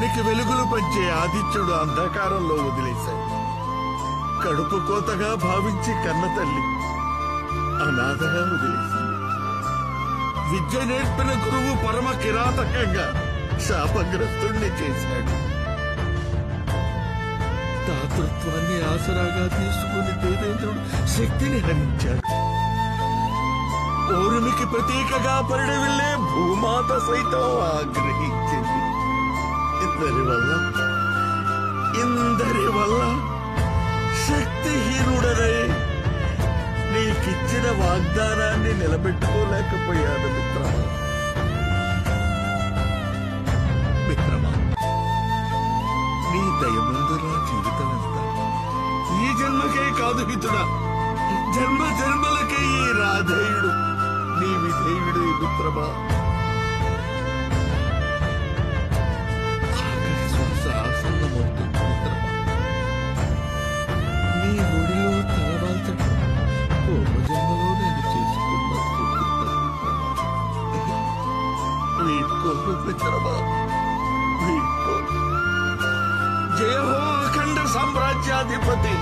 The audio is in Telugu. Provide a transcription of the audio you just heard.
లోకానికి వెలుగులు పంచే ఆదిత్యుడు అంధకారంలో వదిలేశాడు. కడుపు కోతగా భావించి కన్న తల్లి అనాథగా వదిలేశాడు విద్య నేర్పిన గురువు పరమ కిరాతకంగా శాపగ్రస్తుణ్ణి చేశాడు. దాతృత్వాన్ని ఆసరాగా తీసుకుని దేవేంద్రుడు శక్తిని హరించాడు. పౌర్ణమికి ప్రతీకగా పరిడవిల్లే భూమాత సైతం ఆగ్రహించింది వల్ల ఇందరి వల్ల శక్తిహీనుడనై నీకిచ్చిన వాగ్దానాన్ని నిలబెట్టుకోలేకపోయాను మిత్రమా. మిత్రమా నీ దయముందు జీవితం ఎంత ఈ జన్మకే కాదు హితుడా జన్మ జన్మలకే ఈ రాధేయుడు. జయ హో అఖండ సామ్రాజ్యాధిపతి.